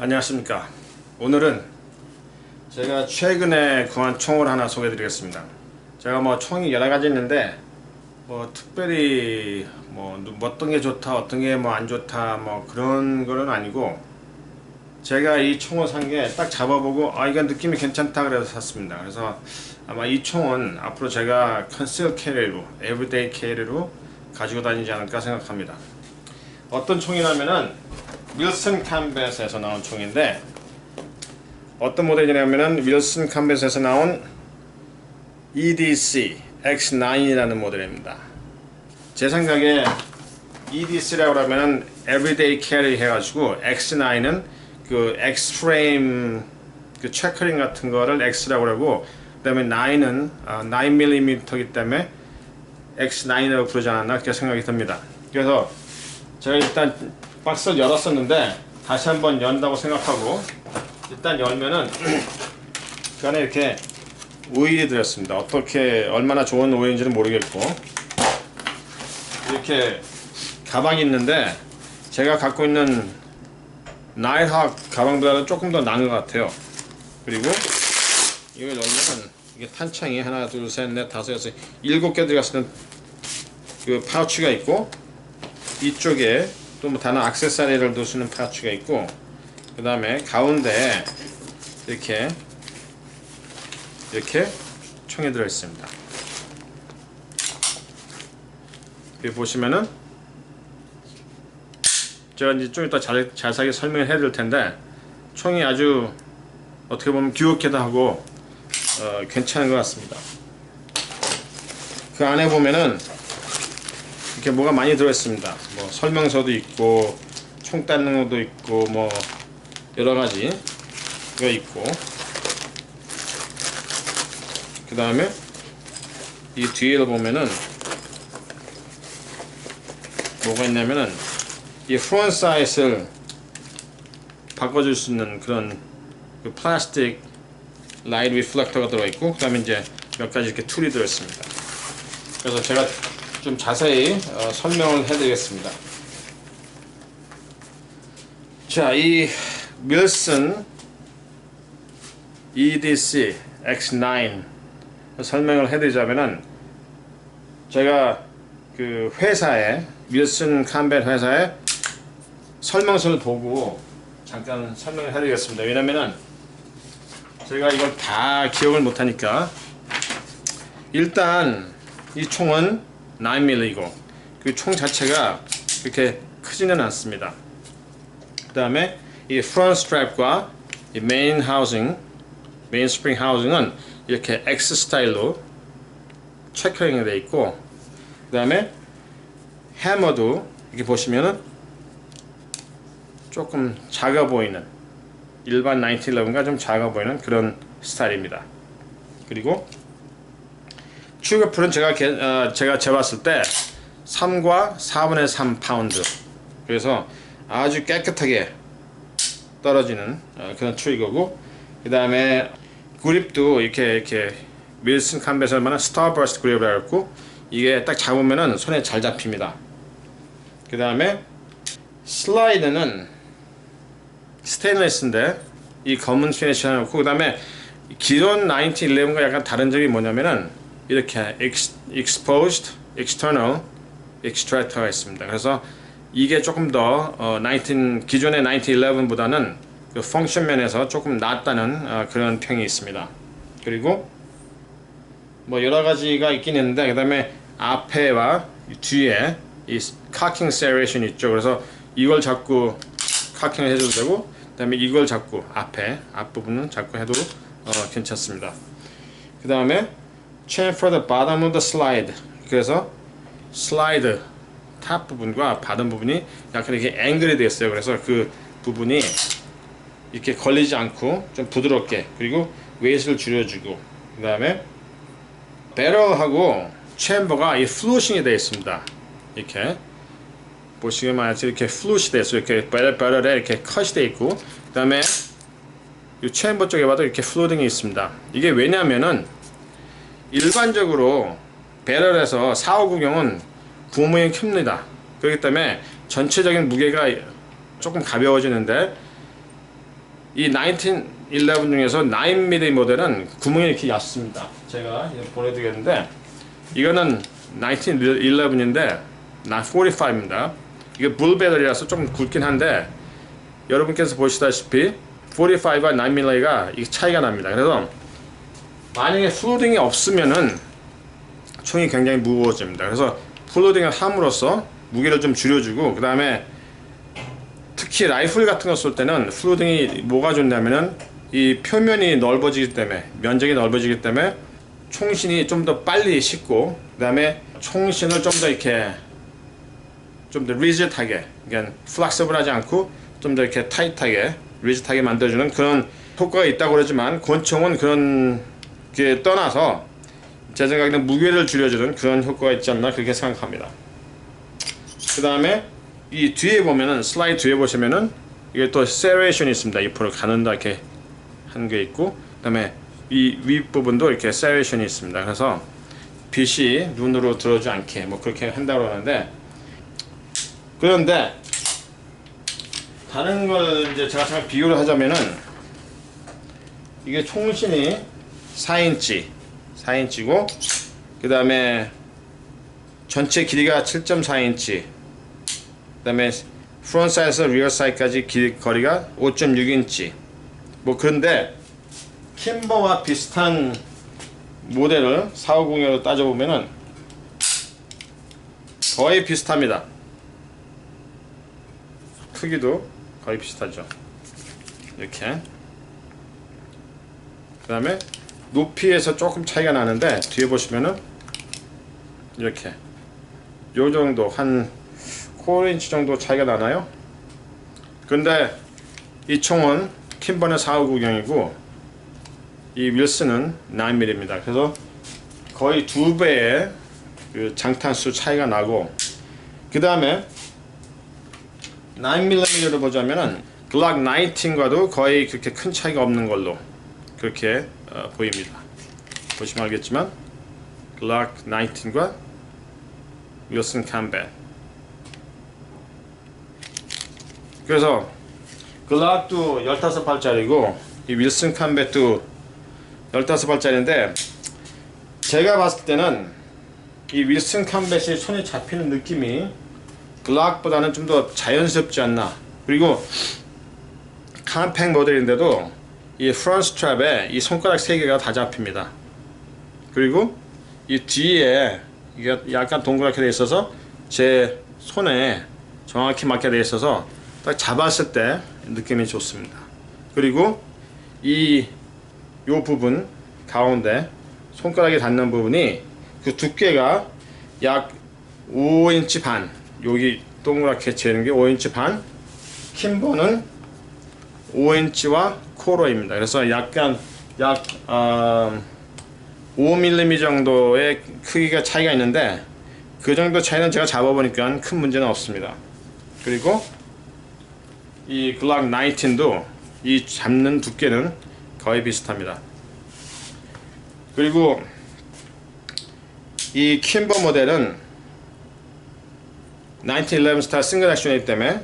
안녕하십니까. 오늘은 제가 최근에 구한 총을 하나 소개해 드리겠습니다. 제가 뭐 총이 여러 가지 있는데 뭐 특별히 뭐 누- 어떤 게 좋다 어떤 게 뭐 안 좋다 뭐 그런 거는 아니고 제가 이 총을 산 게 딱 잡아보고 아 이거 느낌이 괜찮다 그래서 샀습니다. 그래서 아마 이 총은 앞으로 제가 컨실 캐리로 에브리데이 캐리로 가지고 다니지 않을까 생각합니다. 어떤 총이냐면은 윌슨 캄벳에서 나온 총인데 어떤 모델이냐면은 윌슨 캄벳에서 나온 EDC X9이라는 모델입니다. 제 생각에 EDC라고 하면은 Everyday Carry 해가지고 X9은 그 X-Frame 그 체커링 같은 거를 X라고 하고 그다음에 9은 9mm이기 때문에 X9이라고 부르지 않았나 그렇게 생각이 듭니다. 그래서 제가 일단 박스를 열었었는데 다시 한번 연다고 생각하고 일단 열면은 그 안에 이렇게 오일이 들었습니다. 어떻게 얼마나 좋은 오일인지는 모르겠고 이렇게 가방이 있는데 제가 갖고 있는 나이학 가방보다는 조금 더 나은 것 같아요. 그리고 이걸 열면은 이게 탄창이 하나 둘셋넷 다섯 여섯 일곱 개 들어갔을 그 파우치가 있고 이쪽에 또 뭐 다른 수 있는 파우치가 있고 그 다음에 가운데 이렇게 이렇게 총이 들어 있습니다. 여기 보시면은 제가 이제 좀 이따 잘, 자세하게 설명을 해드릴 텐데 총이 아주 어떻게 보면 귀엽기도 하고 어, 괜찮은 것 같습니다. 그 안에 보면은 이렇게 뭐가 많이 들어있습니다. 뭐 설명서도 있고 총 닦는 것도 있고 뭐 여러 가지가 있고 그 다음에 이 뒤에 보면은 뭐가 있냐면은 이 프론트 사이즈를 바꿔줄 수 있는 그런 그 플라스틱 라이트 리플렉터가 들어있고 그 다음에 이제 몇 가지 이렇게 툴이 들어있습니다. 그래서 제가 좀 자세히 어, 설명을 해드리겠습니다. 자, 이 밀슨 EDC X9 설명을 해드리자면은 제가 그 회사에 밀슨 캄벨 회사에 설명서를 보고 잠깐 설명을 해드리겠습니다. 왜냐면은 제가 이걸 다 기억을 못하니까 일단 이 총은 9mm이고 그총 자체가 그렇게 크지는 않습니다. 그 다음에 이 프론트 스트랩과 이 메인 하우징, 메인 스프링 하우징은 이렇게 X 스타일로 체크링이 되어 있고 그 다음에 해머도 이렇게 보시면은 조금 작아 보이는 일반 1911과 좀 작아 보이는 그런 스타일입니다. 그리고 추가풀은 제가 개- 어, 제가 재봤을 때 3과 4분의 3 파운드. 그래서 아주 깨끗하게 떨어지는 어, 그런 트리거고 그 다음에 그립도 이렇게 이렇게 윌슨 캄벳 얼마나 스타버스트 그립이라고 했고 이게 딱 잡으면은 손에 잘 잡힙니다. 그 다음에 슬라이드는 스테인리스인데 이 검은 피니시 해놓고 그 다음에 기존 1911과 약간 다른 점이 뭐냐면은 이렇게 ex, exposed, external, extractor가 있습니다. 그래서 이게 조금 더 어, 19, 기존의 1911보다는 그 펑션 면에서 조금 낫다는 어, 그런 평이 있습니다. 그리고 뭐 여러 가지가 있긴 있는데 그 다음에 앞에와 이 뒤에 이 카킹 세레이션 있죠. 그래서 이걸 자꾸 카킹을 해줘도 되고 그 다음에 이걸 자꾸 앞에 앞부분은 자꾸 해도 어, 괜찮습니다. 그 다음에 chain for the bottom of the slide. 그래서 슬라이드 탑 부분과 바닥 부분이 약간 이렇게 앵글이 되어 있어요. 그래서 그 부분이 이렇게 걸리지 않고 좀 부드럽게 그리고 웨이트를 줄여주고 그 다음에 배럴하고 챔버가 이 플루싱이 되어 있습니다. 이렇게 보시면 알지 이렇게 플루시 되어 있어요. 이렇게 배럴 배럴에 이렇게 컷이 되어 있고 그 다음에 이 챔버 쪽에 봐도 이렇게 플로딩이 있습니다. 이게 왜냐면은 일반적으로 배럴에서 459경은 부모형이 큽니다. 그렇기 때문에 전체적인 무게가 조금 가벼워지는데 이 1911 중에서 9mm 모델은 구멍이 이렇게 얕습니다. 제가 보내드리겠는데 이거는 1911인데 나 45입니다. 이게 불 배터리라서 좀 굵긴 한데 여러분께서 보시다시피 45와 9mm가 이 차이가 납니다. 그래서 만약에 플로딩이 없으면은 총이 굉장히 무거워집니다. 그래서 플로딩을 함으로써 무게를 좀 줄여주고 그 다음에 특히 라이플 같은 거 쏠 때는 플로딩이 뭐가 좋냐면은 이 표면이 넓어지기 때문에 면적이 넓어지기 때문에 총신이 좀 더 빨리 식고 그 다음에 총신을 좀 더 이렇게 좀 더 리짓하게 그러니까 플렉서블하지 않고 좀 더 이렇게 타이트하게 리짓하게 만들어주는 그런 효과가 있다고 그러지만 권총은 그런 게 떠나서 제 생각에는 무게를 줄여주는 그런 효과가 있지 않나 그렇게 생각합니다. 그 다음에 이 뒤에 보면은 슬라이드 뒤에 보시면은 이게 또 세레이션이 있습니다. 옆으로 가는다 이렇게 한 게 있고 그 다음에 이 윗부분도 이렇게 세레이션이 있습니다. 그래서 빛이 눈으로 들어오지 않게 뭐 그렇게 한다고 하는데 그런데 다른 걸 이제 제가 비교를 하자면은 이게 총신이 4인치. 4인치고 그 다음에 전체 길이가 7.4인치. 그 다음에 프론트 사이드에서 리어 사이드까지 길, 거리가 5.6인치. 뭐 그런데 킴버와 비슷한 모델을 450으로 따져보면은 거의 비슷합니다. 크기도 거의 비슷하죠. 이렇게. 그 다음에 높이에서 조금 차이가 나는데 뒤에 보시면은 이렇게 요 정도 한 4인치 정도 차이가 나나요? 근데 이 총은 킴버는 459경이고 이 윌슨은 9mm입니다. 그래서 거의 두 배의 그 장탄수 차이가 나고 그 다음에 9mm로 보자면은 글락 19과도 거의 그렇게 큰 차이가 없는 걸로 그렇게 어, 보입니다. 보시면 알겠지만 글락 19과 윌슨 캠벨 그래서 글락도 15발짜리고 이 윌슨 캠벨도 15발짜리인데 제가 봤을 때는 이 윌슨 캠벨이 손에 잡히는 느낌이 글락보다는 좀 더 자연스럽지 않나 그리고 캄팽 모델인데도 이 프런트 스트랩에 이 손가락 세 개가 다 잡힙니다. 그리고 이 뒤에 이게 약간 동그랗게 돼 있어서 제 손에 정확히 맞게 돼 있어서 딱 잡았을 때 느낌이 좋습니다. 그리고 이 요 부분 가운데 손가락에 닿는 부분이 그 두께가 약 5인치 반 여기 동그랗게 재는 게 5인치 반 킴버는 5인치와 코로입니다. 그래서 약간 약 어, 5mm 정도의 크기가 차이가 있는데 그 정도 차이는 제가 잡아보니까 큰 문제는 없습니다. 그리고 이 글락 19도 이 잡는 두께는 거의 비슷합니다. 그리고 이 킴버 모델은 1911 스타 싱글 액션이기 때문에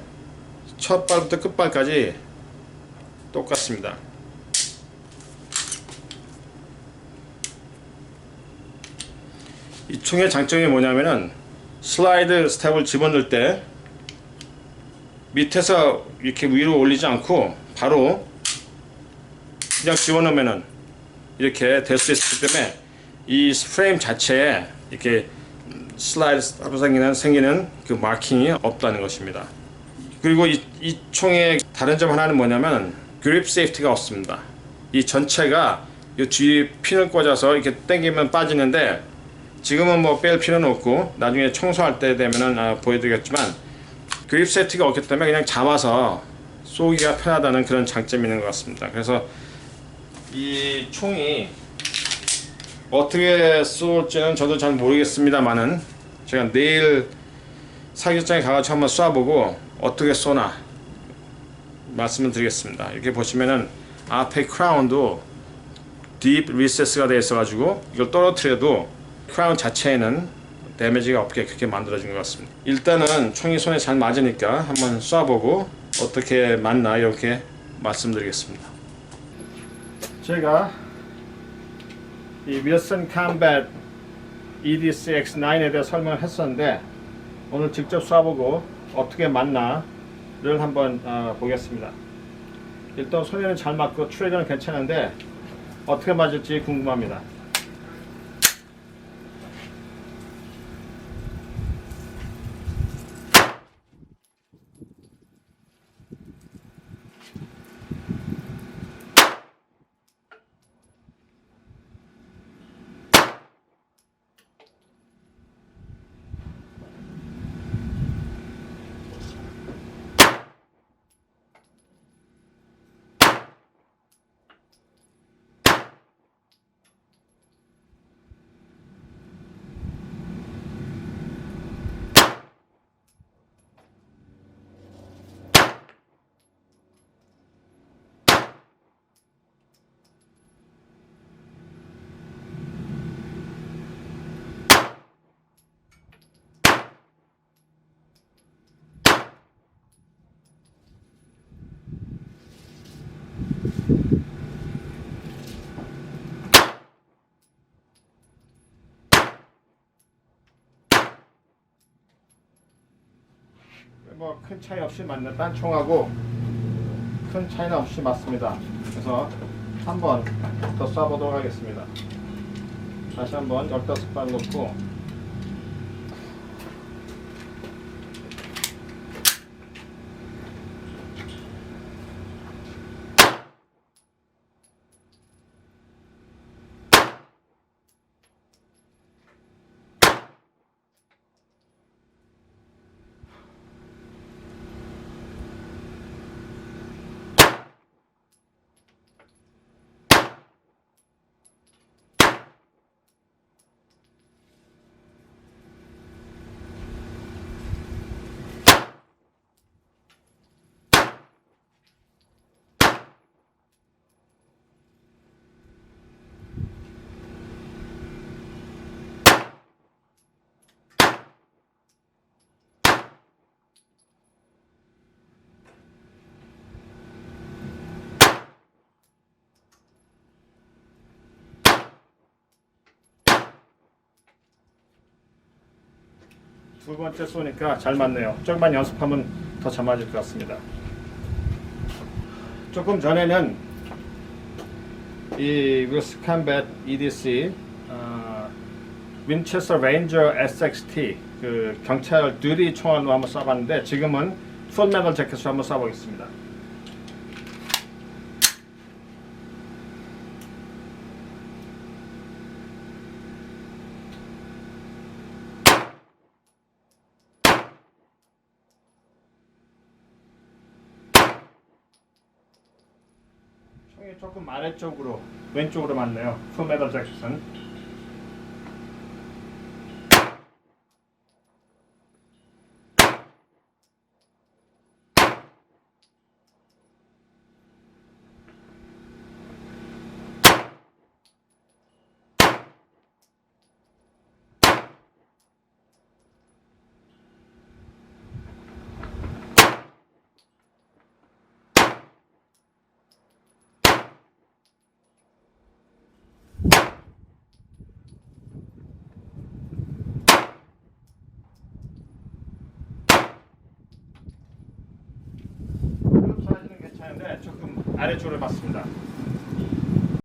첫 발부터 끝발까지 똑같습니다. 이 총의 장점이 뭐냐면은 슬라이드 스텝을 집어넣을 때 밑에서 이렇게 위로 올리지 않고 바로 그냥 집어넣으면은 이렇게 될 수 있기 때문에 이 프레임 자체에 이렇게 슬라이드 하고 생기는 생기는 그 마킹이 없다는 것입니다. 그리고 이, 이 총의 다른 점 하나는 뭐냐면 그립 세이프티가 없습니다. 이 전체가 이 뒤에 핀을 꽂아서 이렇게 당기면 빠지는데 지금은 뭐 뺄 필요는 없고 나중에 청소할 때 되면은 아, 보여드리겠지만 그립 세트가 없기 때문에 그냥 잡아서 쏘기가 편하다는 그런 장점이 있는 것 같습니다. 그래서 이 총이 어떻게 쏠지는 저도 잘 모르겠습니다만은 제가 내일 사격장에 가서 한번 쏴보고 어떻게 쏘나 말씀을 드리겠습니다. 이렇게 보시면은 앞에 크라운도 딥 리세스가 되어 있어가지고 이걸 떨어뜨려도 크라운 자체에는 데미지가 없게 그렇게 만들어진 것 같습니다. 일단은 총이 손에 잘 맞으니까 한번 쏴보고 어떻게 맞나 이렇게 말씀드리겠습니다. 제가 이 윌슨 컴뱃 EDC X9에 대해 설명을 했었는데 오늘 직접 쏴보고 어떻게 맞나 를 한번 어, 보겠습니다. 일단 소리는 잘 맞고 트리거는 괜찮은데 어떻게 맞을지 궁금합니다. 뭐 큰 차이 없이 맞는 딴 총하고 큰 차이는 없이 맞습니다. 그래서 한번 더 쏴보도록 하겠습니다. 다시 한번 15발 놓고 두 번째 쏘니까 잘 맞네요. 조금만 연습하면 더 잘 맞을 것 같습니다. 조금 전에는 이 위스캄벳 EDC 어, 윈체스터 레인저 SXT 그 경찰 듀리 총알로 한번 쏴봤는데 지금은 풀 메tal 재킷으로 한번 쏴보겠습니다. 조금 아래쪽으로 왼쪽으로 맞네요. 풀 메tal 재킷은. 그럼 사이즈는 괜찮은데 조금 아래쪽으로 맞습니다.